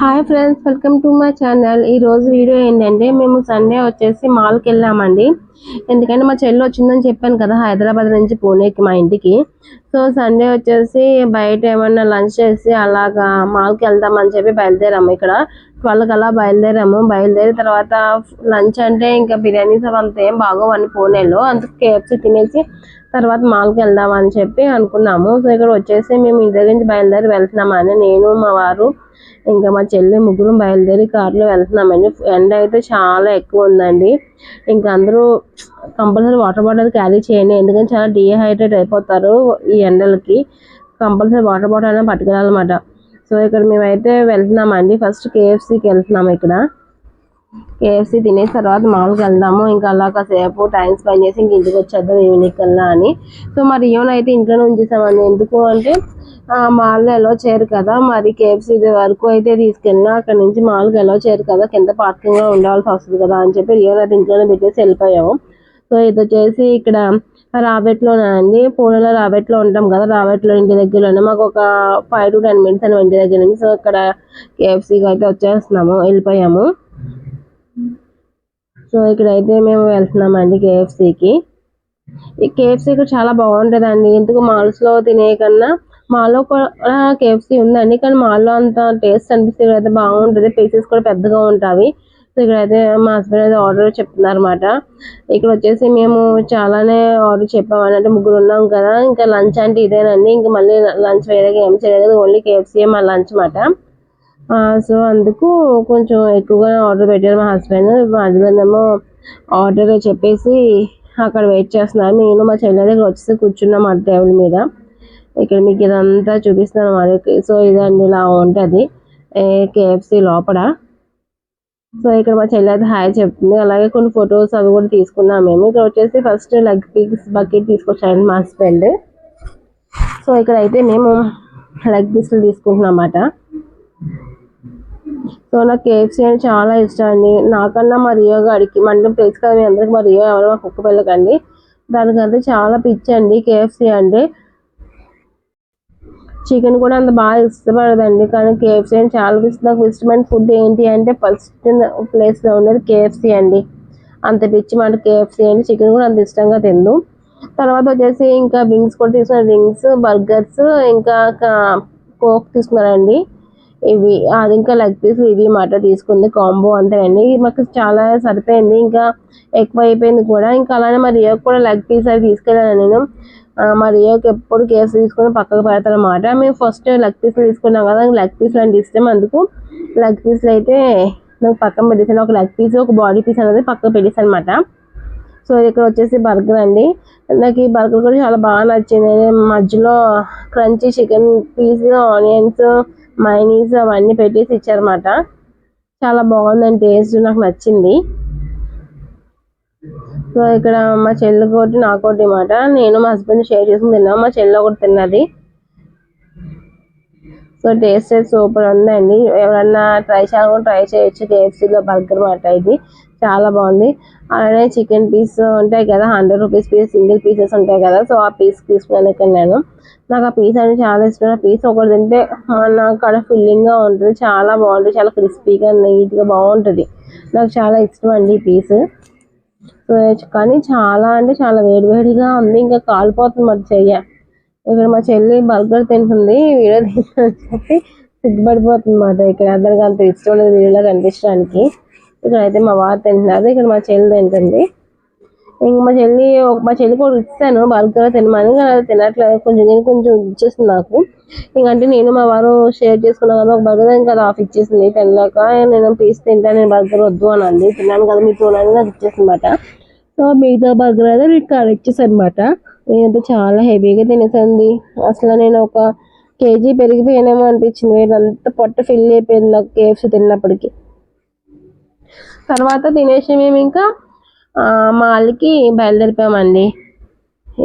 Hi friends welcome to my channel ఈ రోజు video ఏంటంటే మేము సండే వచ్చేసి మాల్కి వెళ్ళామండి. ఎందుకంటే మా చెల్లి వచ్చిందని చెప్పాను కదా హైదరాబాద్ నుంచి పూణేకి మా ఇంటికి. సో సండే వచ్చేసి బయట ఏమన్నా లంచ్ చేసి అలాగా మాల్కి వెళ్దామని చెప్పి బయలుదేరాము ఇక్కడ. ట్వెల్వ్కి అలా బయలుదేరాము. బయలుదేరిన తర్వాత లంచ్ అంటే ఇంకా బిర్యానీస్ అవి అంత ఏం బాగోవని పూణేలో అందుకు కేఎఫ్సీ తినేసి తర్వాత మాల్కి వెళ్దాం అని చెప్పి అనుకున్నాము. సో ఇక్కడ వచ్చేసి మేము ఇంటి దగ్గర నుంచి బయలుదేరి వెళ్తున్నామని నేను మా వారు ఇంకా మా చెల్లి ముగ్గురు బయలుదేరి కారులో వెళ్తున్నామండి. ఎండ అయితే చాలా ఎక్కువ ఉందండి. ఇంకా అందరూ కంపల్సరీ వాటర్ బాటిల్ క్యారీ చేయండి. ఎందుకంటే చాలా డిహైడ్రేట్ అయిపోతారు ఈ ఎండలకి. కంపల్సరీ వాటర్ బాటిల్ అయినా పట్టుకెళ్ళాలన్నమాట. సో ఇక్కడ మేమైతే వెళ్తున్నామండి. ఫస్ట్ కేఎఫ్సీకి వెళ్తున్నాము ఇక్కడ. కేఎఫ్సీ తినేసిన తర్వాత మామూలుగా వెళ్దాము. ఇంకా అలా కాసేపు టైం స్పెండ్ చేసి ఇంక ఇంటికి వచ్చేద్దాం ఈవినింగ్ కల్లా అని. సో మరి రియోన్ అయితే ఇంట్లోనే ఉంచేసామండి ఎందుకు అంటే మాల్లో ఎలా చేయరు కదా. మరి కేఎఫ్సీ వరకు అయితే తీసుకెళ్ళినా అక్కడ నుంచి మాల్కి ఎలా చేయరు కదా. కింద పార్కింగ్ ఉండవలసి వస్తుంది కదా అని చెప్పి రియోన్ అయితే ఇంట్లోనే పెట్టేసి వెళ్ళిపోయాము. సో ఇది వచ్చేసి ఇక్కడ రాబెట్లోనే అండి. పూణేలో రాబెట్లో ఉంటాం కదా రాబెట్లో ఇంటి దగ్గరలోనే. మాకు ఒక ఫైవ్ టు టెన్ మినిట్స్ అని ఇంటి దగ్గర నుంచి. సో ఇక్కడ కేఎఫ్సీకి అయితే వచ్చేస్తున్నాము వెళ్ళిపోయాము. సో ఇక్కడైతే మేము వెళ్తున్నామండి కేఎఫ్సీకి ఈ కేఎఫ్సీ ఇక్కడ చాలా బాగుంటుందండి. ఎందుకు మాల్స్లో తినే కన్నా మాల్లో కూడా కేఎఫ్సీ ఉందండి. కానీ మాల్లో అంత టేస్ట్ అనిపిస్తుంది అయితే బాగుంటుంది. పీసెస్ కూడా పెద్దగా ఉంటాయి. సో ఇక్కడైతే మా హస్బెండ్ అయితే ఆర్డర్ చెప్తున్నారు అనమాట ఇక్కడ వచ్చేసి మేము చాలానే ఆర్డర్ చెప్పాము అంటే ముగ్గురు ఉన్నాం కదా. ఇంకా లంచ్ అంటే ఇదేనండి. ఇంకా మళ్ళీ లంచ్ వేరేగా ఏం చేయలేదు. ఓన్లీ కేఎఫ్సీ మా లంచ్ మాట సో అందుకు కొంచెం ఎక్కువగా ఆర్డర్ పెట్టారు మా హస్బెండ్ మా హస్బెండ్ ఏమో ఆర్డర్ చెప్పేసి అక్కడ వెయిట్ చేస్తున్నారు. నేను మా చెల్లె దగ్గర వచ్చేసి కూర్చున్నాం ఆ టేబుల్ మీద. ఇక్కడ మీకు ఇదంతా చూపిస్తున్నాను మరి. సో ఇదండి ఇలా ఉంటుంది. కేఎఫ్సి లోపల. సో ఇక్కడ మా చెల్లి అయితే హాయ్ చెప్తుంది. అలాగే కొన్ని ఫొటోస్ అవి కూడా తీసుకున్నాం మేము. ఇక్కడ వచ్చేసి ఫస్ట్ లెగ్ పీస్ బకెట్ తీసుకొచ్చారండి మా హస్బెండ్. సో ఇక్కడ అయితే మేము లెగ్ పీస్లు తీసుకుంటున్నాం అన్నమాట. సో నాకు కేఎఫ్సీ అంటే చాలా ఇష్టం అండి. నాకన్నా మా రియో గాడికి మండలం తెలుసు కదా మీ అందరికి మా రియో ఎవరో మా కుక్క పిల్లకండి. దానికంటే చాలా పిచ్చి అండి కేఎఫ్సీ అంటే. చికెన్ కూడా అంత బాగా ఇష్టపడదండి. కానీ కేఎఫ్సీ అంటే చాలా ఇష్టం. నాకు ఇష్టమైన ఫుడ్ ఏంటి అంటే ఫస్ట్ ప్లేస్లో ఉన్నది కేఎఫ్సీ అండి. అంత పిచ్చి మాట కేఎఫ్సీ అండి. చికెన్ కూడా అంత ఇష్టంగా తిందు. తర్వాత వచ్చేసి ఇంకా వింగ్స్ కూడా తీసుకున్నారు. వింగ్స్ బర్గర్స్ ఇంకా కోక్ తీసుకున్నారండి. ఇవి అది ఇంకా లెగ్ పీస్ ఇవి మాట తీసుకుంది కాంబో అంతేనండి. మాకు చాలా సరిపోయింది. ఇంకా ఎక్కువ అయిపోయింది కూడా. ఇంకా అలానే మరి కూడా లెగ్ పీస్ అవి తీసుకెళ్ళాను నేను. మరి ఎప్పుడు కేసు తీసుకొని పక్కకు పెడతారనమాట మేము ఫస్ట్ లెగ్ పీస్లు తీసుకున్నాం కదా లెగ్ పీస్లు అంటే ఇష్టం అందుకు. లెగ్ పీస్లు అయితే నాకు పక్కన పెట్టేసాను ఒక లెగ్ పీస్ ఒక బాడీ పీస్ అనేది పక్కకు పెట్టేసాను అనమాట సో ఇక్కడ వచ్చేసి బర్గర్ అండి. నాకు ఈ బర్గర్ కూడా చాలా బాగా నచ్చింది. మధ్యలో crunchy chicken piece onions mayonnaise అవన్నీ పెట్టేసి ఇచ్చారన్నమాట. చాలా బాగుందండి టేస్ట్ నాకు నచ్చింది. సో ఇక్కడ మా చెల్లి ఒకటి నాకు ఒకటి అనమాట నేను మా హస్బెండ్ షేర్ చేసుకుని తిన్నాం. మా చెల్లి ఒకటి తిన్నది. సో టేస్ట్ సూపర్ ఉందండి. ఎవరన్నా ట్రై చేయాలనుకుంటే ట్రై చేయొచ్చు. కేఎఫ్సీలో బర్గర్ మాట ఇది. చాలా బాగుంది. అలానే చికెన్ పీస్ ఉంటాయి కదా hundred rupees piece single pieces ఉంటాయి కదా. సో ఆ పీస్ తీసుకున్నాను ఇక్కడ నేను నాకు ఆ పీస్ అంటే చాలా ఇష్టం. ఆ పీస్ ఒకటి తింటే నాకు అక్కడ ఫిల్లింగ్గా ఉంటుంది. చాలా బాగుంటుంది. చాలా క్రిస్పీగా నీట్గా బాగుంటుంది. నాకు చాలా ఇష్టం అండి ఈ పీస్ కానీ చాలా అంటే చాలా వేడివేడిగా ఉంది. ఇంకా కాలిపోతుంది మరి చెయ్య. ఇక్కడ మా చెల్లి బర్గర్ తింటుంది. వీడియో తీసిన చెప్పి సిగ్గుపడిపోతుంది ఇక్కడ అందరికి అంత ఇష్టం ఉండదు వీడియోలో కనిపించడానికి. ఇక్కడ అయితే మా వారు తింటున్నారు. ఇక్కడ మా చెల్లి తింటుంది. ఇంక మా చెల్లి మా చెల్లి కూడా ఇస్తాను బర్గర్ తినమని. అది తినట్లేదు. కొంచెం నేను కొంచెం ఇచ్చేస్తుంది నాకు. ఇంకంటే నేను మా వారు షేర్ చేసుకున్నాను కదా ఒక బర్గర్ ఇంకా ఆఫ్ ఇచ్చేసింది. తినలేక నేను పీస్ తింటా నేను బర్గర్ వద్దు అని అంది. తిన్నాను కదా మీతో నాకు ఇచ్చేసింది మాట సో మిగతా బర్గర్ అయితే నేను కాడ ఇచ్చేసనమాట నేనైతే చాలా హెవీగా తినేసండి అసలు నేను ఒక కేజీ పెరిగిపోయానేమో అనిపించింది. అంత పొట్ట ఫిల్ అయిపోయింది నాకు కేఎఫ్సీ తిన్నప్పటికీ. తర్వాత తినేసి మేము ఇంకా మాల్కి బయలుదేరిపోయామండి.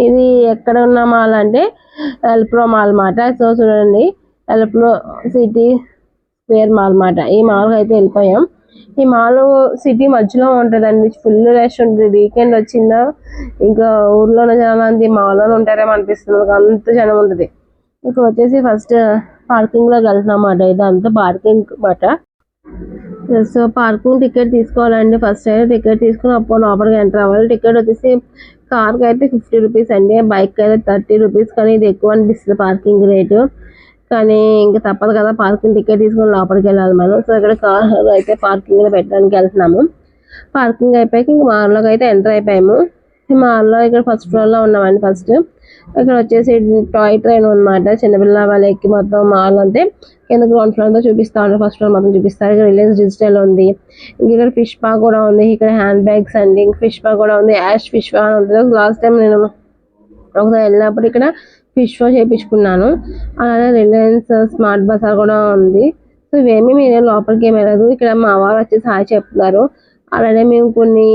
ఇది ఎక్కడ ఉన్న మాల్ అంటే ఎల్ప్రో మాల్ మాట సో చూడండి ఎల్ప్రో సిటీ స్క్వేర్ మాల్ మాట ఈ మాల్కి అయితే వెళ్ళిపోయాం. ఈ మాల్ సిటీ మధ్యలో ఉంటుందండి. ఫుల్ రష్ ఉంటుంది. వీకెండ్ వచ్చిందా ఇంకా ఊర్లో జనాలు మంది మాల్లో ఉంటారేమో అనిపిస్తుంది. అంత జనం ఉంటుంది ఇక్కడ వచ్చేసి ఫస్ట్ పార్కింగ్లోకి వెళ్తున్నమాట ఇది ఇదంతా పార్కింగ్ మాట సో పార్కింగ్ టికెట్ తీసుకోవాలండి. ఫస్ట్ అయితే టికెట్ తీసుకుని అప్పుడు లోపలికి ఎంటర్ అవ్వాలి. టికెట్ వచ్చేసి కార్కి అయితే ఫిఫ్టీ రూపీస్ అండి. బైక్ అయితే థర్టీ రూపీస్ కానీ ఇది ఎక్కువ అనిపిస్తుంది పార్కింగ్ రేటు కానీ ఇంకా తప్పదు కదా పార్కింగ్ టికెట్ తీసుకుని లోపలికి వెళ్ళాలి మనం. సో ఇక్కడ కార్ అయితే పార్కింగ్ పెట్టడానికి వెళ్తున్నాము. పార్కింగ్ అయిపోయాక ఇంకా మాల్లోకి అయితే ఎంటర్ అయిపోయాము. మాల్లో ఇక్కడ ఫస్ట్ ఫ్లోర్లో ఉన్నామండి ఫస్ట్. ఇక్కడ వచ్చేసి టాయ్ ట్రైన్ అన్నమాట. చిన్నపిల్ల వాళ్ళ ఎక్కి మొత్తం మాల్ అంతే. కింద గ్రౌండ్ ఫ్లోర్ అంతా చూపిస్తా ఉంటారు ఫస్ట్ ఫ్లోర్ మొత్తం చూపిస్తారు. ఇక్కడ రిలయన్స్ డిజిటల్ ఉంది. ఇక్కడ ఫిష్ పా కూడా ఉంది. ఇక్కడ హ్యాండ్ బ్యాగ్స్ అండి. ఇంక ఫిష్ పా కూడా ఉంది. యాష్ ఫిష్ పా అని ఉంటుంది. లాస్ట్ టైం నేను ఒకసారి వెళ్ళినప్పుడు ఇక్కడ ఫిష్ షో చేయించుకున్నాను. అలానే రిలయన్స్ స్మార్ట్ బజార్ కూడా ఉంది. సో ఇవేమీ మీరు లోపలికి ఏమి వెళ్ళదు ఇక్కడ మా వారు వచ్చి హాయ్ చెప్తున్నారు. అలానే మేము కొన్ని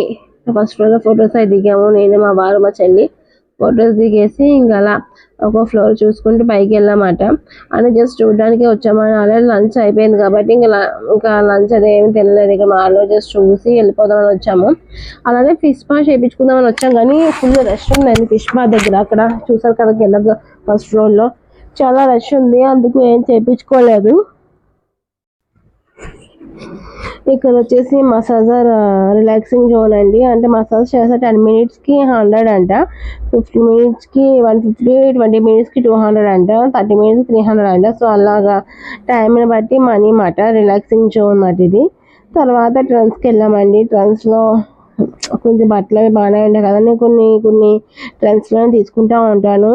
ఫస్ట్ ఫ్లోర్ ఫొటోస్ అవి దిగాము. నేను మా వారు మా చెల్లి. ఫొటోస్ దిగేసి ఇంకా అలా ఒక ఫ్లోర్ చూసుకుంటూ పైకి వెళ్ళామాట. అని జస్ట్ చూడడానికి వచ్చామని అలాగే లంచ్ అయిపోయింది కాబట్టి ఇంకా ఇంకా లంచ్ అది ఏమి తినలేదు. ఇక మాలో జస్ట్ చూసి వెళ్ళిపోదామని వచ్చాము. అలానే ఫిష్ పా చేయించుకుందామని వచ్చాం కానీ ఫుల్ రష్ ఉందండి ఫిష్ పా దగ్గర. అక్కడ చూసారు కదా కింద ఫస్ట్ ఫ్లోర్లో చాలా రష్ ఉంది. అందుకు ఏం చేయించుకోలేదు ఇక్కడ వచ్చేసి మసాజర్ రిలాక్సింగ్ జోన్ అండి. అంటే మసాజ్ చేస్తే టెన్ మినిట్స్కి హండ్రెడ్ అంట. ఫిఫ్టీ మినిట్స్కి వన్ ఫిఫ్టీ ట్వంటీ మినిట్స్కి టూ హండ్రెడ్ అంట. థర్టీ మినిట్స్ త్రీ హండ్రెడ్ అంట. సో అలాగా టైంని బట్టి మనీ మాట. రిలాక్సింగ్ జోన్ మాట ఇది. తర్వాత ట్రన్స్కి వెళ్ళామండి. ట్రన్స్లో కొంచెం బట్టలు అవి బాగానే ఉంటాయి కదా. నేను కొన్ని కొన్ని ట్రెండ్స్లో తీసుకుంటా ఉంటాను.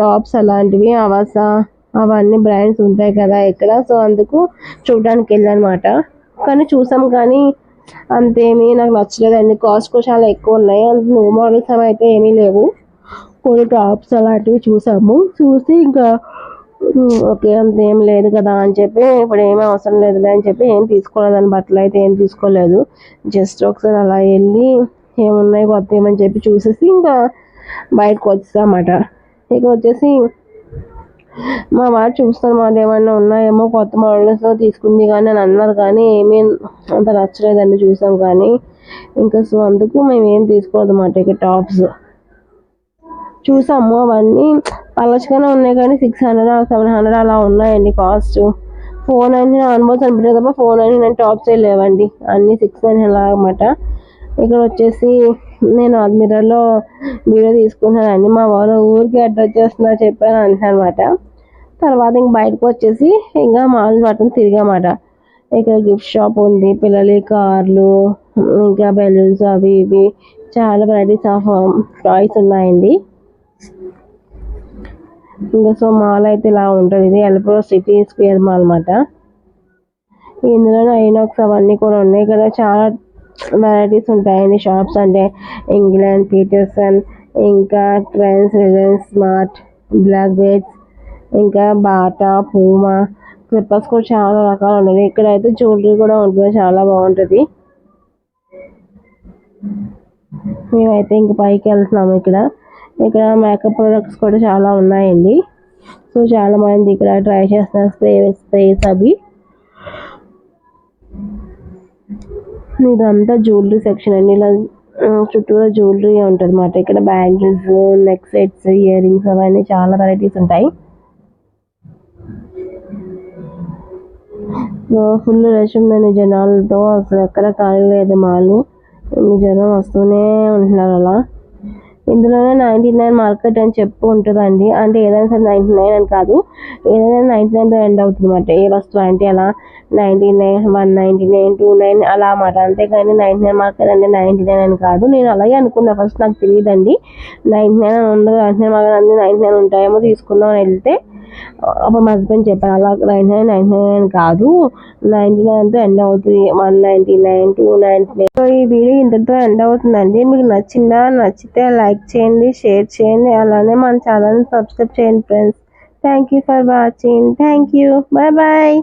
టాప్స్ అలాంటివి అవస అవన్నీ బ్రాండ్స్ ఉంటాయి కదా ఇక్కడ సో అందుకు చూడడానికి వెళ్ళానమాట కానీ చూసాం కానీ అంతేమీ నాకు నచ్చలేదండి. కాస్ట్ కూడా చాలా ఎక్కువ ఉన్నాయి. అంత న్యూ మోడల్స్ అవి అయితే ఏమీ లేవు. కొన్ని టాప్స్ అలాంటివి చూసాము. చూసి ఇంకా ఓకే అంతేం లేదు కదా అని చెప్పి ఇప్పుడు ఏమీ అవసరం లేదులే అని చెప్పి ఏం తీసుకోలేదని బట్టలు అయితే ఏం తీసుకోలేదు. జస్ట్ ఒకసారి అలా వెళ్ళి ఏమున్నాయి కొత్త ఏమని చెప్పి చూసేసి ఇంకా బయటకు వచ్చేసామాట ఇక వచ్చేసి మా వాడు చూస్తారు మాది ఏమన్నా ఉన్నాయేమో కొత్త మోడల్స్ తీసుకుంది కానీ అని అన్నారు కానీ ఏమీ అంత నచ్చలేదండి చూసాం కానీ. ఇంకా సో అందుకు మేము ఏం తీసుకోవద్దు అన్నమాట ఇక టాప్స్ చూసాము అవన్నీ. పలచగానే ఉన్నాయి కానీ సిక్స్ హండ్రెడ్ సెవెన్ హండ్రెడ్ అలా ఉన్నాయండి కాస్ట్ ఫోర్ నైన్టీ అనుభవం అనిపించదు తప్ప ఫోర్ నైన్టీ నైన్ టాప్స్ ఏ లేవండి. అన్ని సిక్స్ నైన్ అలా అనమాట ఇక్కడ వచ్చేసి నేను అడ్మిరర్లో వీడియో తీసుకున్నానండి. మా వాళ్ళు ఊరికి అడ్రస్ చేస్తున్నా చెప్పాను అనమాట తర్వాత ఇంక బయటకు వచ్చేసి ఇంకా మాల్ పట్టణం తిరిగామాట ఇక్కడ గిఫ్ట్ షాప్ ఉంది పిల్లలకి కార్లు ఇంకా బెలూన్స్ అవి ఇవి. చాలా వెరైటీస్ ఆఫ్ టాయ్స్ ఉన్నాయండి. ఇంకా సో మాల్ అయితే ఇలా ఉంటుంది. ఇది ఎల్ప్రో సిటీ స్క్వేర్ మాల్ అన్నమాట. ఇందులో ఐనాక్స్ అవన్నీ కూడా ఉన్నాయి ఇక్కడ చాలా వెరైటీస్ ఉంటాయండి షాప్స్ అంటే ఇంగ్లాండ్ పీటర్సన్ ఇంకా trends Reliance smart black beds ఇంకా బాటా పూమా స్లిప్పర్స్ కూడా చాలా రకాలు ఉన్నాయి ఇక్కడ అయితే జ్యువెలరీ కూడా ఉంటుంది. చాలా బాగుంటుంది. మేమైతే ఇంక పైకి వెళ్తున్నాము ఇక్కడ. ఇక్కడ మేకప్ ప్రొడక్ట్స్ కూడా చాలా ఉన్నాయండి. సో చాలా మంది ఇక్కడ ట్రై చేస్తున్నారు. స్ప్రే స్ప్రేస్ అవి. ఇదంతా జ్యువెలరీ సెక్షన్ అండి. ఇలా చుట్టూరా జ్యువెలరీ ఉంటుంది అన్నమాట ఇక్కడ bangles neck sets ear rings అవన్నీ చాలా వెరైటీస్ ఉంటాయి. ఫుల్ రష్ ఉందండి జనాలతో. అసలు ఎక్కడ ఖాళీ లేదు మాలు. జనం వస్తూనే ఉంటున్నారు అలా. ఇందులోనే నైంటీ నైన్ మార్కెట్ అని చెప్పు ఉంటుందండి. అంటే ఏదైనా సరే నైంటీ నైన్ అని కాదు. ఏదైనా నైంటీ నైన్తో ఎండ్ అవుతుంది అనమాట ఏ వస్తువు అంటే అలా ninety nine one ninety nine two nine అలా అన్నమాట. అంతేకాని నైంటీ నైన్ మార్కెట్ అంటే నైంటీ నైన్ అని కాదు. నేను అలాగే అనుకున్నా. ఫస్ట్ నాకు తెలియదండి. నైంటీ నైన్ అని ఉంది. నైంటీ నైన్ మార్కెట్ అన్ని నైంటీ నైన్ ఉంటాయేమో తీసుకుందాం అని వెళ్తే అప్పుడు మా హస్బెండ్ చెప్పారు అలా నైన్ నైన్ నైన్ నైన్ కాదు నైంటీ నైన్తో ఎండ్ అవుతుంది one ninety nine two ninety nine. So ఈ వీడియో ఇంతటితో ఎండ్ అవుతుందండి. మీకు నచ్చిందా నచ్చితే లైక్ చేయండి షేర్ చేయండి అలానే మన ఛానల్ని సబ్స్క్రైబ్ చేయండి friends thank you for watching thank you bye bye